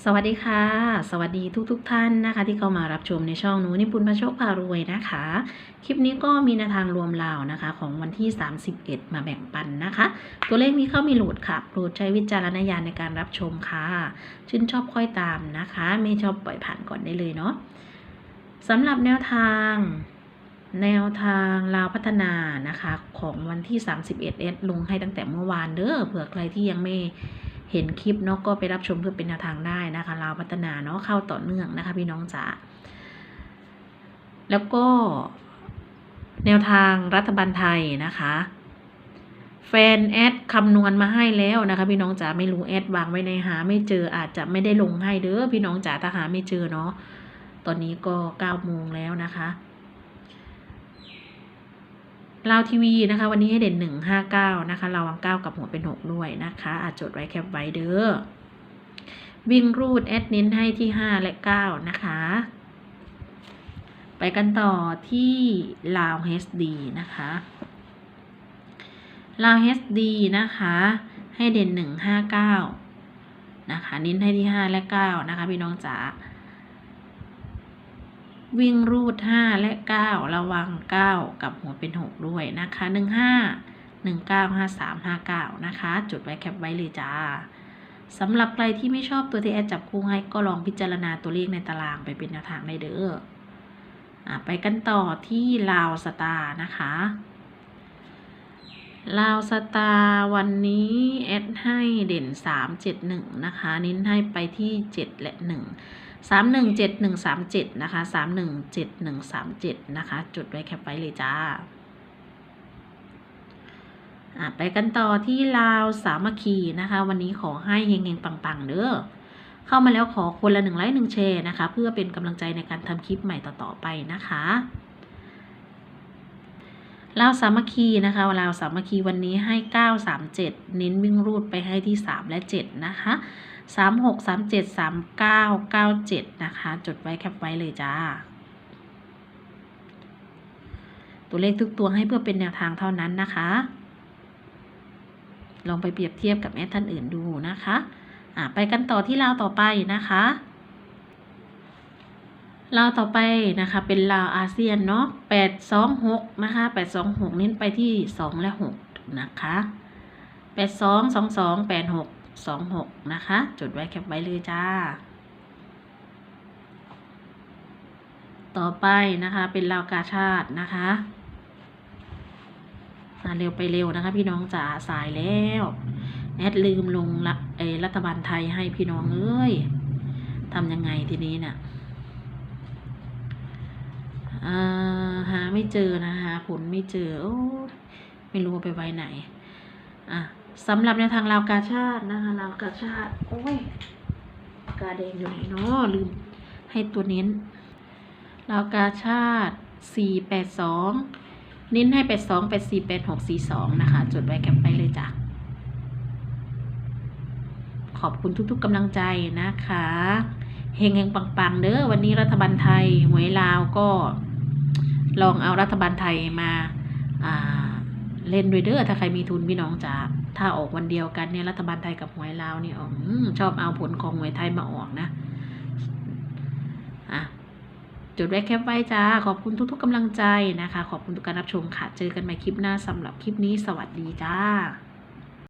สวัสดีค่ะ สวัสดีทุกๆทท่านนะคะ ที่เข้ามารับชมในช่องหนูนิปุนพระโชคพารวยนะคะ คลิปนี้ก็มีแนวทางรวมราวนะคะ ของวันที่ 31 มาแบ่งปันนะคะ ตัวเลขมีเข้ามีหลุดค่ะโปรดใช้วิจารณญาณในการรับชมค่ะชื่นชอบค่อยตามนะคะ ไม่ชอบปล่อยผ่านก่อนได้เลยเนาะสำหรับแนวทาง แนวทางลาวพัฒนานะคะ ของวันที่ 31เอสลงให้ตั้งแต่เมื่อวานเด้อเผื่อใครที่ยังไม่ เห็นคลิปเนาะก็ไปรับชมเพื่อเป็นแนวทางได้นะคะลาวพัฒนาเนาะเข้าต่อเนื่องนะคะ พี่น้องจ๋าแล้วก็แนวทางรัฐบาลไทยนะคะแฟนแอดคำนวณมาให้แล้วนะคะพี่น้องจ๋าไม่รู้แอดวางไว้ในหา ไม่เจออาจจะไม่ได้ลงให้เด้อพี่น้องจ๋าถ้าหาไม่เจอเนาะตอนนี้ก็เก้าโมงแล้วนะคะ ลาวทีวีนะคะ วันนี้ให้เด่นหนึ่งห้าเก้านะคะระวังเก้ากับหัวเป็นหกด้วยนะคะ อาจจดไว้แคปไว้เด้อวิ่งรูดแอดเน้นให้ที่ห้าและเก้านะคะ ไปกันต่อที่ลาว HD นะคะลาว HD นะคะ ให้เด่นหนึ่งห้าเก้านะคะเน้นให้ที่ห้าและเก้านะคะพี่น้องจ๋า วิ่งรูดห้าและเก้าระวังเก้ากับหัวเป็นหกด้วยนะคะหนึ่งห้าหนึ่งเก้าห้าสามห้าเก้านะคะ จุดไว้แคปไว้เลยจ้าสำหรับใครที่ไม่ชอบตัวที่แอดจับคู่ให้ก็ลองพิจารณาตัวเลขในตารางไปเป็นแนวทางได้เด้ออะไปกันต่อที่ลาวสตาร์นะคะลาวสตาร์วันนี้แอดให้เด่นสามเจ็ดหนึ่งนะคะ เน้นให้ไปที่เจ็ดและห นึ่งสามหนึ่งเจ็ดหนึ่งสามเจ็ดนะคะสามหนึ่งเจ็ดหนึ่งสามเจ็ดนะคะ จุดไว้แคปไว้เลยจ้าอะไปกันต่อที่ลาวสามัคคีนะคะ วันนี้ขอให้เฮงๆปังๆเด้อเข้ามาแล้วขอคนละหนึ่งไลค์หนึ่งแชร์นะคะ เพื่อเป็นกำลังใจในการทำคลิปใหม่ต่อๆไปนะคะ ลาวสามัคคีนะคะลาวสามัคคีวันนี้ให้เก้าสามเจ็ดเน้นวิ่งรูดไปให้ที่สามและเจ็ดนะคะสามหกสามเจ็ดสามเก้าเก้าเจ็ดนะคะ จดไว้แคปไว้เลยจ้า ตัวเลขทุกตัวให้เพื่อเป็นแนวทางเท่านั้นนะคะ ลองไปเปรียบเทียบกับแอดท่านอื่นดูนะคะ อะไปกันต่อที่ลาวต่อไปนะคะ ลาวต่อไปนะคะ เป็นลาวอาเซียนเนาะแปดสองหกนะคะแปดสองหกเน้นไปที่สองและหกนะคะแปดสองสองสองแปดหกสองหกนะคะ จดไว้แคปไว้เลยจ้า ต่อไปนะคะเป็นลาวกาชาตินะคะเร็วไปเร็วนะคะ พี่น้องจ๋าสายแล้วแอดลืมลงละเอรัฐบาลไทยให้พี่น้องเอ้ยทำยังไงทีนี้เนี่ย หาไม่เจอนะคะผลไม่เจอโอ้ไม่รู้ไปไว้ไหน อะสำหรับในทางลาวกาชาตินะคะลาวกาชาติโอ้ยกาแดงอยู่ไหนเนาะลืมให้ตัวเน้นลาวกาชาติสี่แปดสองเน้นให้แปดสองแปดสี่แปดหกสี่สองนะคะ จดไว้แคปไปเลยจ้ะ ขอบคุณทุกๆกำลังใจนะคะเฮงเฮงปังๆ เด้อวันนี้รัฐบาลไทยหวยลาวก็ ลองเอารัฐบาลไทยมาเล่นด้วยเด้อถ้าใครมีทุนพี่น้องจ๋าถ้าออกวันเดียวกันเนี่ยรัฐบาลไทยกับหวยลาวเนี่ออชอบเอาผลของหวยไทยมาออกนะอะจดไว้แคปไว้จ้า ขอบคุณทุกๆกำลังใจนะคะ ขอบคุณทุกการรับชมค่ะ เจอกันใหม่คลิปหน้าสำหรับคลิปนี้สวัสดีจ้า